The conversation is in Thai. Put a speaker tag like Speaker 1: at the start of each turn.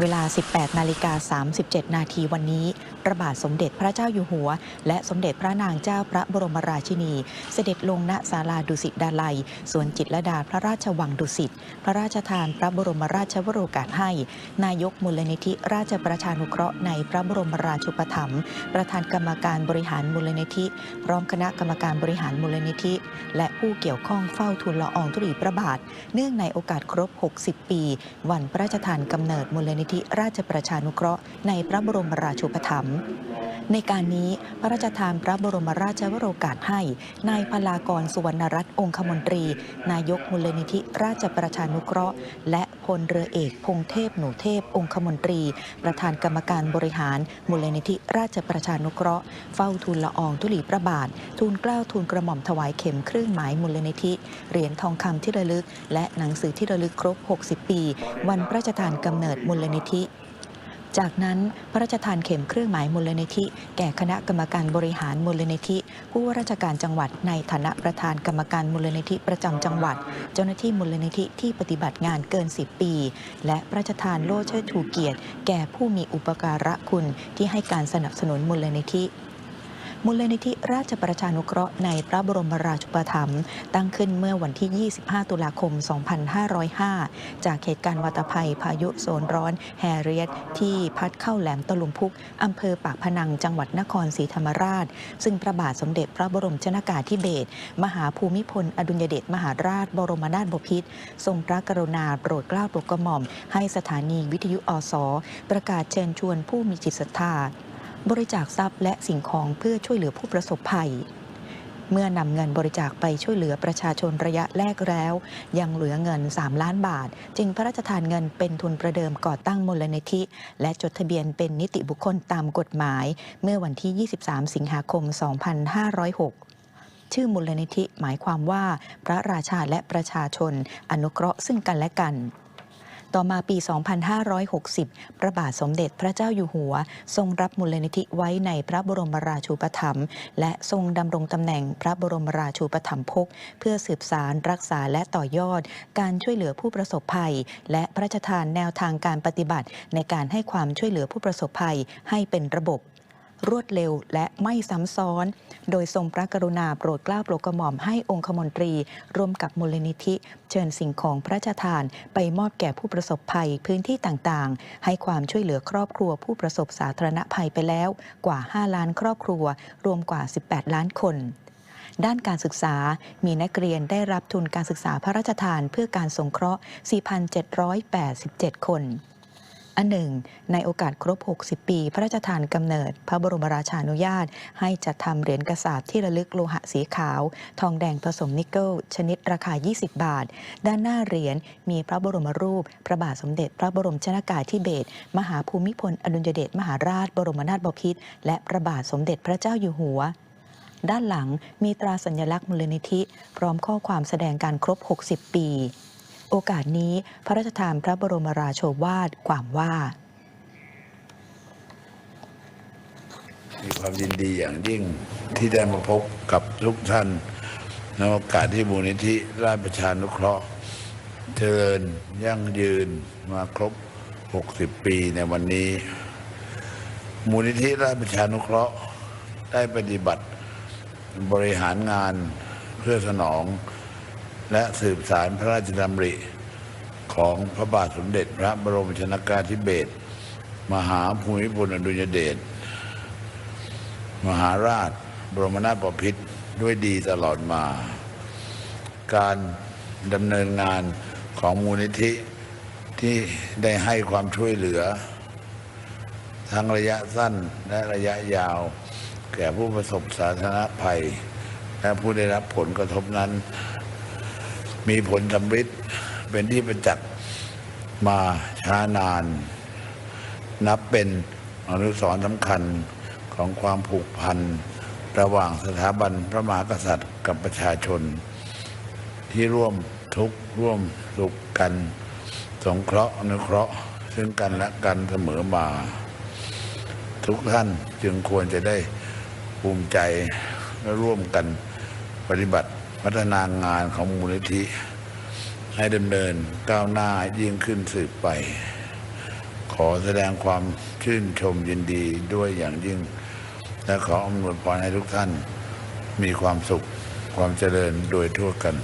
Speaker 1: เวลา 18 นาฬิกา 37 นาทีวันนี้ พระบาทสมเด็จพระเจ้าอยู่หัว และสมเด็จพระนางเจ้าพระบรมราชินี เสด็จลงณศาลาดุสิตดาลัย สวนจิตรดาพระราชวังดุสิต พระราชทานพระบรมราชวโรกาสให้ นายกมูลนิธิราชประชานุเคราะห์ในพระบรมราชูปถัมภ์ ประธานกรรมการบริหารมูลนิธิ พร้อมคณะกรรมการบริหารมูลนิธิ และผู้เกี่ยวข้องเฝ้าทูลละอองธุลีพระบาท เนื่องในโอกาสครบ 60 ปี วันพระราชทานกำเนิดมูลนิธิราชประชานุเคราะห์ในพระบรมราชูปถัมภ์ในการนี้พระราชทานพระบรมราชวโรกาสให้ นายพลากรสุวรรณรัตน์องคมนตรี นายกมูลนิธิราชประชานุเคราะห์ และพลเรือเอกพงเทพหนูเทพองคมนตรี ประธานกรรมการบริหารมูลนิธิราชประชานุเคราะห์ เฝ้าทูลละอองธุลีพระบาท ทูลเกล้าทูลกระหม่อมถวายเข็มเครื่องหมายมูลนิธิ เหรียญทองคำที่ระลึก และหนังสือที่ระลึกครบ 60 ปี วันพระราชทานกำเนิดมูลนิธิ จากนั้นพระราชทานเข็มเครื่องหมายมูลนิธิ แก่คณะกรรมการบริหารมูลนิธิ ผู้ว่าราชการจังหวัดในฐานะประธานกรรมการมูลนิธิประจำจังหวัด เจ้าหน้าที่มูลนิธิที่ปฏิบัติงานเกิน 10 ปี และพระราชทานโล่เชิดชูเกียรติ แก่ผู้มีอุปการะคุณที่ให้การสนับสนุนมูลนิธิ มูลนิธิราชประชานุเคราะห์ในพระบรมราชูปถัมภ์ตั้งขึ้นเมื่อวันที่ 25 ตุลาคม 2505 จากเหตุการณ์วัตภัยพายุโซนร้อนแฮเรียตที่พัดเข้าแหลมตะลุมพุกอำเภอปากพนังจังหวัดนครศรีธรรมราช ซึ่งพระบาทสมเด็จพระบรมชนากาธิเบศรมหาภูมิพล อดุลยเดชมหาราช บรมนาถบพิตรทรงพระกรุณาโปรดเกล้าโปรดกระหม่อม ให้สถานีวิทยุอสประกาศเชิญชวนผู้มีจิตศรัทธา บริจาคทรัพย์และสิ่งของเพื่อช่วยเหลือผู้ประสบภัย เมื่อนำเงินบริจาคไปช่วยเหลือประชาชนระยะแรกแล้ว ยังเหลือเงิน 3 ล้านบาท จึงพระราชทานเงินเป็นทุนประเดิมก่อตั้งมูลนิธิ และจดทะเบียนเป็นนิติบุคคลตามกฎหมาย เมื่อวันที่ 23 สิงหาคม 2506ชื่อมูลนิธิหมายความว่า พระราชาและประชาชน อนุเคราะห์ซึ่งกันและกัน ต่อมาปี 2560 พระบาทสมเด็จพระเจ้าอยู่หัว ทรงรับมูลนิธิไว้ในพระบรมราชูปถัมภ์และทรงดำรงตำแหน่งพระบรมราชูปถัมภก เพื่อสืบสารรักษาและต่อยอด การช่วยเหลือผู้ประสบภัย และพระราชทานแนวทางการปฏิบัติในการให้ความช่วยเหลือผู้ประสบภัยให้เป็นระบบ รวดเร็วและไม่ซ้ำซ้อน โดยทรงพระกรุณาโปรดเกล้าโปรดกระหม่อมให้องคมนตรี ร่วมกับมูลนิธิ เชิญสิ่งของพระราชทาน ไปมอบแก่ผู้ประสบภัยพื้นที่ต่างๆ ให้ความช่วยเหลือครอบครัวผู้ประสบสาธารณภัยไปแล้วกว่า 5 ล้านครอบครัว รวมกว่า 18 ล้านคนด้านการศึกษา มีนักเรียนได้รับทุนการศึกษาพระราชทานเพื่อการสงเคราะห์ 4,787 คน อันหนึ่ง ในโอกาสครบ 60 ปี พระราชทานกำเนิด พระบรมราชานุญาต ให้จัดทำเหรียญกระสาบที่ระลึกโลหะสีขาว ทองแดงผสมนิกเกิล ชนิดราคา 20 บาท ด้านหน้าเหรียญมีพระบรมรูป พระบาทสมเด็จ พระบรมชนากาธิเบศรมหาภูมิพลอดุลยเดชมหาราช บรมนาถบพิตรและพระบาทสมเด็จพระเจ้าอยู่หัวด้านหลังมีตราสัญลักษณ์มูลนิธิ พร้อมข้อความแสดงการครบ 60 ปี โอกาสนี้พระราชทานพระบรมราโชวาทความว่า
Speaker 2: มีความยินดีอย่างยิ่งที่ได้มาพบกับทุกท่านในโอกาสที่มูลนิธิราชประชานุเคราะห์ เจริญยั่งยืนมาครบ 60 ปีในวันนี้ มูลนิธิราชประชานุเคราะห์ได้ปฏิบัติบริหารงานเพื่อสนอง และสืบสารพระราชดำริ ของพระบาทสมเด็จพระบรมชนากาธิเบศรมหาภูมิพลอดุลยเดชมหาราชบรมนาถบพิตรด้วยดีตลอดมา การดำเนินงานของมูลนิธิที่ได้ให้ความช่วยเหลือ ทั้งระยะสั้นและระยะยาว แก่ผู้ประสบสาธารณภัย และผู้ได้รับผลกระทบนั้น มีผลสำฤทธิ์เป็นที่ประจักษ์มาช้านาน นับเป็นอนุสรณ์สำคัญของความผูกพัน ระหว่างสถาบันพระมหากษัตริย์กับประชาชน ที่ร่วมทุกข์ร่วมสุขกัน สงเคราะห์อนุเคราะห์ ซึ่งกันและกันเสมอมา ทุกท่านจึงควรจะได้ภูมิใจและร่วมกันปฏิบัติ พัฒนางานของมูลนิธิ ให้ดำเนินก้าวหน้ายิ่งขึ้นสืบไป ขอแสดงความชื่นชมยินดีด้วยอย่างยิ่ง และขออำนวยพรให้ทุกท่านมีความสุขความเจริญโดยทั่วกัน